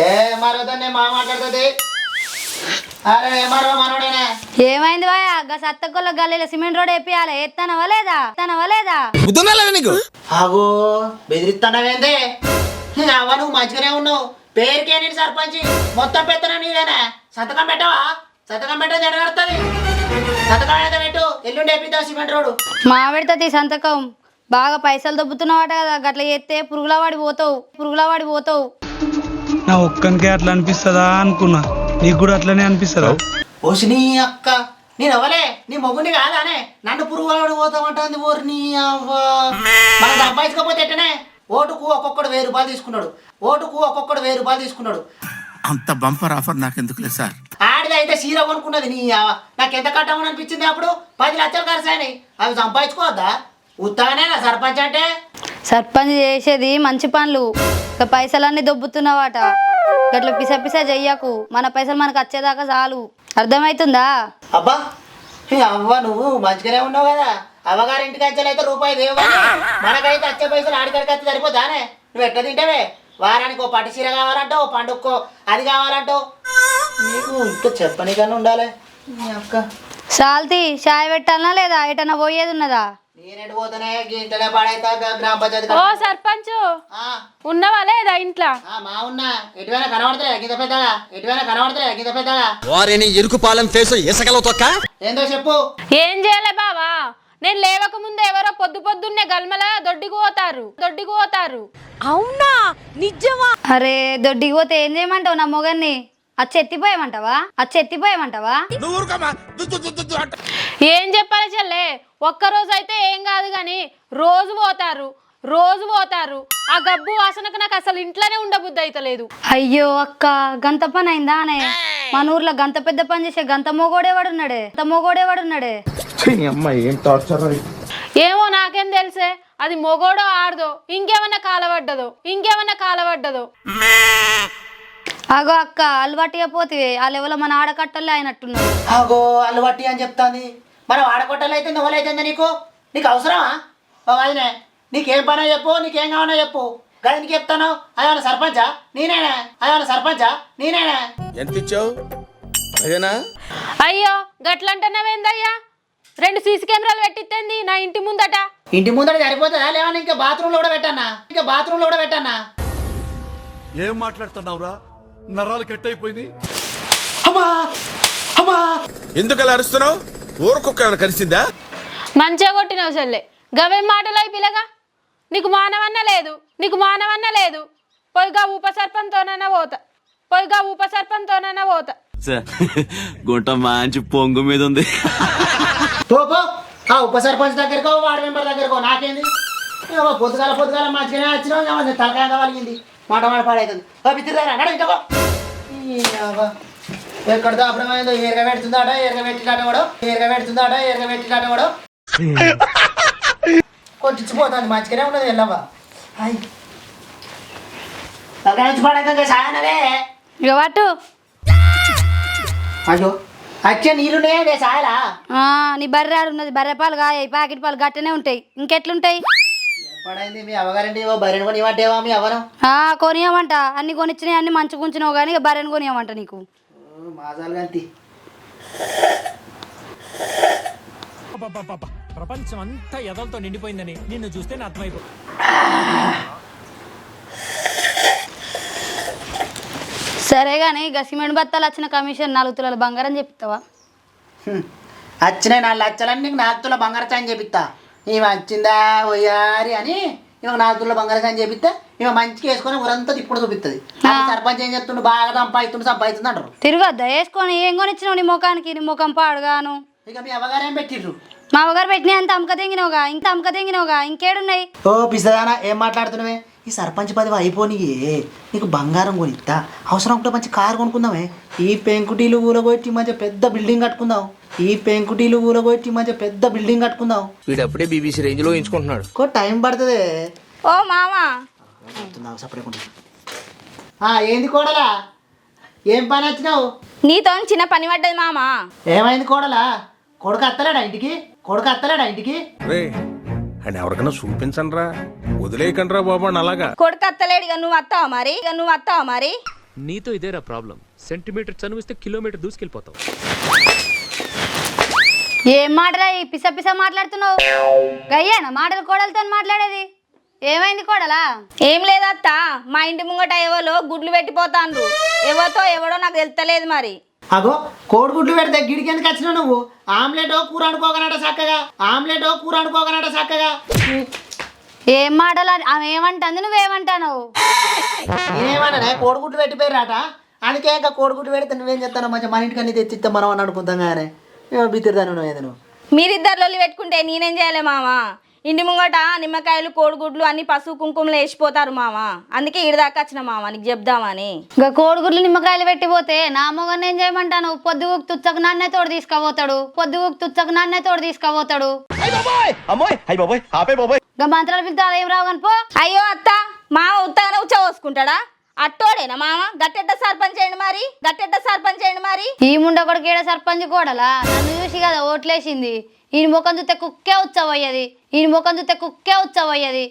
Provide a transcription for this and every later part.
ఏ మరొద్దని మా మాట్లాడుతుంది. అరే మరో మనోడేనే. ఏమైంది బాయ్? గా సత్తకొల్ల గల్లీలో సిమెంట్ రోడ్ వేపియాలి. ఎత్తనవా లేదా? ఎత్తనవా లేదా? నీకు? ఆగో బెదిరిస్తున్నావేంది అవ్వ నువ్వు మంచిగానే ఉన్నావు. పేరుకే నేను సర్పంచ్. మొత్తం పెత్తన నీదేనా సంతకం పెట్టవా? సంతకం పెట్టేది ఎడగడుతుంది సంతకం అయితే పెట్టు. ఎల్లుండి వేపిద్దాం సిమెంట్ రోడ్డు. మామిడితో సంతకం. బాగా పైసలు దొబ్బుతున్నావాట కదా. గట్ల చేస్తే పురుగుల వాడి పోతావు. పురుగుల వాడి పోతావు. నా ఒక్కనికే అట్లా అనిపిస్తుందా అనుకున్నా. నీకు కూడా అట్లనే అనిపిస్తుందా? ఓసి నీ అక్క నేను అవ్వలే నీ మొగుడిని కాదానే. నన్ను పురుగులాడు పోతామంటుంది ఓరి నీ అవ్వ. మనం సంపాదించకపోతే ఎట్టనే? ఓటుకు ఒక్కొక్కడు వెయ్యి రూపాయలు తీసుకున్నాడు. ఓటుకు ఒక్కొక్కడు వెయ్యి రూపాయలు తీసుకున్నాడు. అంత బంపర్ ఆఫర్ నాకెందుకులే సార్? ఆడిది అయితే చీర కొనుక్కున్నది నీ అవ్వ. నాకు ఎంత కట్టమని అనిపించింది అప్పుడు? పది లక్షలు ఖర్చు అయినాయి అవి సంపాదించుకోవద్దా? ఉత్తగానే నా సర్పంచ్ అంటే? సర్పంచ్ చేసేది మంచి పనులు. ఇక పైసలన్నీ దొబ్బుతున్నావాట. గట్ల పిస పిస చెయ్యకు మన పైసలు మనకు వచ్చేదాకా చాలు. అర్థమవుతుందా అబ్బా అవ్వ నువ్వు మంచిగానే ఉన్నావు కదా. అవ్వగారి ఇంటికి వచ్చేలైతే రూపాయి దేవు కానీ మనకైతే వచ్చే పైసలు ఆడికాడికి వచ్చి సరిపోతానే. నువ్వు ఎట్లా తింటావే? వారానికి ఓ పట్టు చీర కావాలంటావు ఓ పండుగకో అది కావాలంటావు నీకు ఇంకా చెప్పనీకన్నా ఉండాలి. నీ అక్క. సాల్తీ చాయ్ పెట్టాలనా లేదా? ఎటన్నా పోయేది ఉన్నదా? ఓ సర్పంచ్. ఆ, ఉన్నవా లేదా ఇంట్లో? వారిని ఎరుకు పాలెం ఫేసు ఇసకలో తొక్క? ఏందో చెప్పు. ఏం చేయలే బావా? నేను లేవక ముందు ఎవరో పొద్దు పొద్దున్నే గల్మల దొడ్డికి పోతారు. దొడ్డికి పోతారు. అరే దొడ్డికి పోతే ఏం చేయమంటావు నా మొగన్ని? అచ్చి ఎత్తిపోయమంటావా అచ్చి ఎత్తిపోయమంటావా నువ్వు ఊరుకోమా దు, దు, దు, దు, దు అంట. ఏం చెప్పాలి చెల్లె? ఒక్క రోజు అయితే ఏం కాదు కానీ రోజు పోతారు. రోజు పోతారు. ఆ గబ్బు వాసనకు నాకు అసలు ఇంట్లోనే ఉండబుద్ధి అయితలేదు అయ్యో అక్క గంత పని అయిందా అనే మన ఊర్లో గంత పెద్ద పని చేసే గంత మొగోడేవాడున్నాడే. గంత మొగోడేవాడున్నాడే. ఏమో నాకేం తెలుసే? అది మొగోడో ఆడదో ఇంకేమన్నా కాలబడ్డదో ఇంకేమన్నా కాలబడ్డదో. అగో అక్క అలవాటుగా పోతివే ఆ లెవెల్ మన ఆడకట్టలే అయినట్టున్నాడు ఆగో అల్లువట్టి అని చెప్తాంది. మనం ఆడకొట్టలు అయితే నువ్వులైతుందా నీకు? నీకు అవసరమా? ఓ వదినే నీకేం పనో చెప్పు నీకేం కావాలో చెప్పు. గది నీకు చెప్తాను? అదేమన్నా సర్పంచా? నేనేనా? అదేమన్నా సర్పంచా? నేనేనా? ఎంత ఇచ్చావు? అదేనా అయ్యో గట్లంటున్నావేందయ్యా రెండు సీసీ కెమెరాలు పెట్టిద్దేంది నా ఇంటి ముందట. ఇంటి ముందర సరిపోతుందా? లేవన్నా ఇంకా బాత్రూంలో కూడా పెట్టానా ఇంకా బాత్రూంలో కూడా పెట్టానా ఏం మాట్లాడుతున్నావురా? నరాలు కట్ అయిపోయింది అమ్మా! అమ్మా! ఎందుకు అలా అరుస్తున్నావు? ఊరకొక్క ఏమైనా కలిసిందా? మంచిగా కొట్టినావు చెల్లె. గవేం మాటలు అయి పిల్లగా నీకు మానవన్న లేదు. నీకు మానవన్న లేదు. పొయ్యిగా ఉప సర్పంతోనైనా పోతా. పొయ్యిగా ఉప సర్పంతోనైనా పోతా. గుంట మంచి పొంగు మీద ఉంది పో పో. ఆ ఉప సర్పంచ్ దగ్గరకో వార్డు మెంబర్ దగ్గరకో నాకేంది? ఏమో పొద్దుగాల పొద్దుగాల మంచిగానే వచ్చినావు ఏమో నీ తలకాయ తగలిగింది మాట మాట పాడైతుంది. పిచ్చిదారా నడు ఇంటకో ఎక్కడ దాపడమైందో ఏరగ పెడుతుందాట ఏరగ పెట్టిలాట వాడు. ఏరగ పెడుతుందాట ఏరగ పెట్టిలాట వాడు. కొట్టించిపోతుంది మంచిగానే ఉన్నది వెళ్ళవా. హాయ్ తలకాయ నుంచి పాడైతే సాయనవే. ఇక పట్టు. అయ్యో. అచ్చే నీళ్ళున్నాయండి సాయలా? నీ బర్రె ఆడున్నది బర్రె పాలు కాయ ప్యాకెట్ పాలు గట్టనే ఉంటాయి. ఇంకెట్లుంటాయి? పడైంది మీ అవ్వగారండి ఓ బర్రెని కొని ఇవ్వంటేవా మీ అవ్వను? ఆ, కొనియమంట. అన్ని కొనిచ్చినాయి అన్ని మంచిగా ఉంచినావు కానీ బర్రెని కొనియమంట నీకు. మాజాలు గంతి ప్రపంచం అంతా ఎదలతో నిండిపోయిందని నిన్ను చూస్తే నా అర్థమైపో సరే కానీ ఇక సిమెంట్ బత్తాలు వచ్చిన కమిషన్ నాలుగు తులాల బంగారం చెప్తావా వచ్చినాయి నాలుగు లక్షలన్నీ నీకు నాలుగు తుల బంగారు చాయని చెప్పిస్తా ఈమె వచ్చిందా పోయారి అని ఈమె నాలుగు తుల బంగారు చాయని చెప్పిస్తే ఈమె మంచిగా వేసుకొని ఊరంతా తిప్పుడు చూపిస్తుంది సర్పంచ్ ఏం చెప్తుండు బాగా సంపాదిస్తుండు సంపాదిస్తుంది అంటారు. తిరగద్దా? వేసుకొని ఏం కొనిచ్చినావు నీ ముఖానికి? నీ ముఖం పాడుగాను. ఇక మీ అవ్వగారు ఏం పెట్టిర్రు? మా అవగారు పెట్టినా అంత అమ్మక తెంగినవుగా ఇంత అమ్మక తెంగినవుగా ఇంకేడున్నాయి? ఓ పిసదానా ఏం మాట్లాడుతున్నావే? ఈ సర్పంచ్ పదవి అయిపోనియే. నీకు బంగారం కొనిస్తా అవసరం ఉంటే మంచి కారు కొనుక్కుందామే. ఈ పెంకుటీలు ఊరగొట్టి మంచి పెద్ద బిల్డింగ్ కట్టుకుందాం. ఈ పెంకుటీలు ఊరగొట్టి మంచి పెద్ద బిల్డింగ్ కట్టుకుందాం. వీడప్పుడే బీబీసీ రేంజ్లో ఎంచుకుంటున్నాడు. కో టైం పడుతుంది. ఓ మామా. ఏంది కోడలా? ఏం పని వచ్చినావు? నీతో చిన్న పని పడ్డది మామా. ఏమైంది కోడలా? కొడుకు అత్తలేడా ఇంటికి? కొడుకు అత్తలేడా ఇంటికి? అని ఎవరికైనా చూపించండి రా వదిలేయకండి రా బాబు అని అలాగా. కొడుకు అత్తలేడు ఇక నువ్వు వస్తావా మరి? ఇక నువ్వు వస్తావా మరి? నీతో ఇదేరా ప్రాబ్లం. సెంటీమీటర్ చనువిస్తే కిలోమీటర్ దూసుకెళ్ళిపోతావు. ఏం మాటరా ఈ పిస పిస మాట్లాడుతున్నావు? గయ్యేనా మాటలు కోడలతో మాట్లాడేది? ఏమైంది కోడలా? ఏం లేదత్త. మా ఇంటి ముంగట ఎవరో గుడ్లు పెట్టిపోతాండ్రు. ఎవరితో ఎవడో నాకు తెలుస్తలేదు మరి. అగో కోడిగుడ్లు పెడితే గిడికి ఎందుకు వచ్చినావు నువ్వు? ఆమ్లెట్ కూర అనుకోకనట చక్కగా. ఆమ్లెట్ కూర అనుకోకనట చక్కగా. ఏం మాటలు ఆమె ఏమంటుంది నువ్వేమంటావు నేనేమన్నా కోడిగుడ్లు పెట్టిపోయారట అందుకే ఇంకా కోడిగుడ్లు పెడితే నువ్వేం చెప్తాను మంచిగా మన ఇంటికి అన్ని తెచ్చిస్తే మనం అని అనుకుంటాం కానీ నువ్వు ఏదో మీరిద్దరు లొల్లి పెట్టుకుంటే నేనేం చేయాలి మామ ఇంటి ముంగట నిమ్మకాయలు కోడిగుడ్లు అన్ని పసుపు కుంకుమలు వేసిపోతారు మామ అందుకే ఇడిదాకా వచ్చిన మామ నీకు చెప్దామని. ఇంకా కోడిగుడ్లు నిమ్మకాయలు పెట్టిపోతే నా మొగన్ ఏం చేయమంటాను? పొద్దు ఊకి తుచ్చకు నాన్నే తోడు తీసుకుపోతాడు. పొద్దు ఊకి తుచ్చకు నాన్నే తోడు తీసుకుపోతాడు. ఇంకా మంత్రాలు పిలితే అదేం రావు కానీ పో. అయ్యో అత్త మామ ఉత్తగానే ఉచ్చ పోసుకుంటాడా అట్టోడేనా మామ గట్టెట్ట సర్పంచ్ చేయండి మరి. గట్టెట్ట సర్పంచ్ చేయండి మరి. ఈ ముండ కొడుకు ఏడ సర్పంచ్ కోడలా? నన్ను చూసి కదా ఓట్లేసింది. ఈయన ముఖం చూస్తే కుక్కే ఉచ్చబోయేది ఈయన ముఖం చూస్తే కుక్కే ఉచ్చబోయేది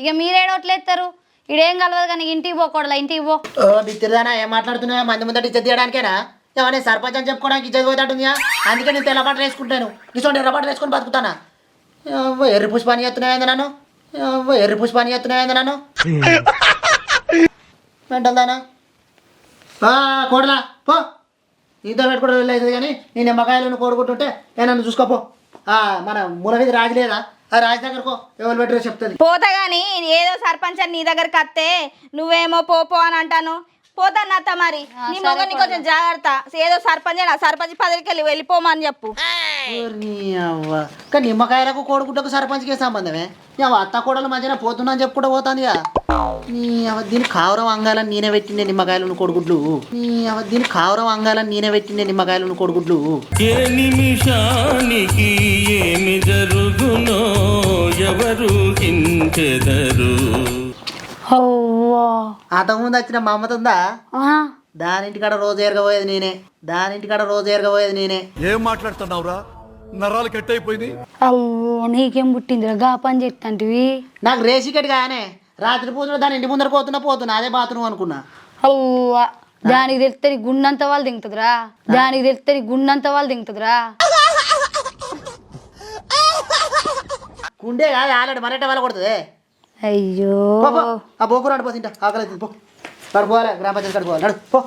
ఇక మీరేడ ఓట్లేస్తారు ఈడేం కలవదు కానీ ఇంటికి పో కోడలా ఇంటికి పో. ఓ బిత్తిరిదానా ఏం మాట్లాడుతున్నావా మంది ముందట ఇచ్చేది తీయడానికేనా? ఏమన్నా సర్పంచ్ అని చెప్పుకోవడానికి ఇచ్చేది పోతాడుందియా అందుకే నేను తెల్ల బట్టలు వేసుకుంటాను. ఇటువంటి ఎర్ర బట్టలు వేసుకొని బతుకుతానా? ఎర్రి పుష్పాన్ని ఎత్తున్నాయింది నన్ను? ఏవ్వ, ఎర్రి పుష్పాన్ని ఎత్తున్నాయింది నన్ను? వెంటల్దానా కోడలా పో. నీతో పెట్టుకోవడం లేదు కానీ నేను నిమ్మకాయలను కోరుకుంటుంటే నేను నన్ను చూసుకోపో. ఆ, మన మూల రాజు లేదా? ఆ రాజు దగ్గరకు ఎవరు పెట్టారో చెప్తుంది. పోతా కానీ ఏదో సర్పంచ్ నీ దగ్గరికి వస్తే నువ్వేమో పోపో అని అంటాను. పోతాను అత్త మరి. నీ మొగని కొంచెం జాగ్రత్త. ఏదో సర్పంచ్ ఆ సర్పంచ్ పదవికి వెళ్ళి వెళ్ళిపోమని చెప్పు. ఓర్ని అవ్వ. కానీ నిమ్మకాయలకు కోడిగుడ్డకు సర్పంచ్కే సంబంధమే? అవ్వ అత్త కోడల మధ్యన పోతున్నా అని చెప్పుకుంటూ పోతుంది నీ అవ్వ దీని కావరం అంగాలని నేనే పెట్టిండే నిమ్మకాయలను కొడుగుడ్లు. నీ అవ్వ దీని కావరం అంగాలని నేనే పెట్టిండే నిమ్మకాయలను కొడుగుడ్లు. ఏ నిమిషానికి ఏమి జరుగునో ఎవరు అవ్వా. అంతకుముందు వచ్చిన మా అమ్మతో ఉందా ఆ, దానింటికాడ రోజు ఎరగబోయేది నేనే. దానింటికాడ రోజు ఎరగబోయేది నేనే. ఏం మాట్లాడుతున్నావురా? నరాలు కట్ అయిపోయింది అవ్వో నీకేం పుట్టిందిరా? గా పని చెప్తాంటివి నాకు రేసికెట్ గానే రాత్రి పూజలో దాని ఇంటి ముందర పోతున్నా పోతున్నా అదే బాత్రూమ్ అనుకున్నా. అవ్వా దానికి తెలిస్తే నీ గుండంత వాళ్ళు దింగుతుందిరా దానికి తెలిస్తే నీ గుండంత వాళ్ళు దింగుతుందిరా కుండే కాదు ఆల్రెడీ మరట వాళ్ళ కొడుతుంది. అయ్యో. ఆ బోకు రాడు పో ఆకలి పో. నడు పోవాలి. గ్రామ పంచాయతీ కడుకోవాలి నడు పో.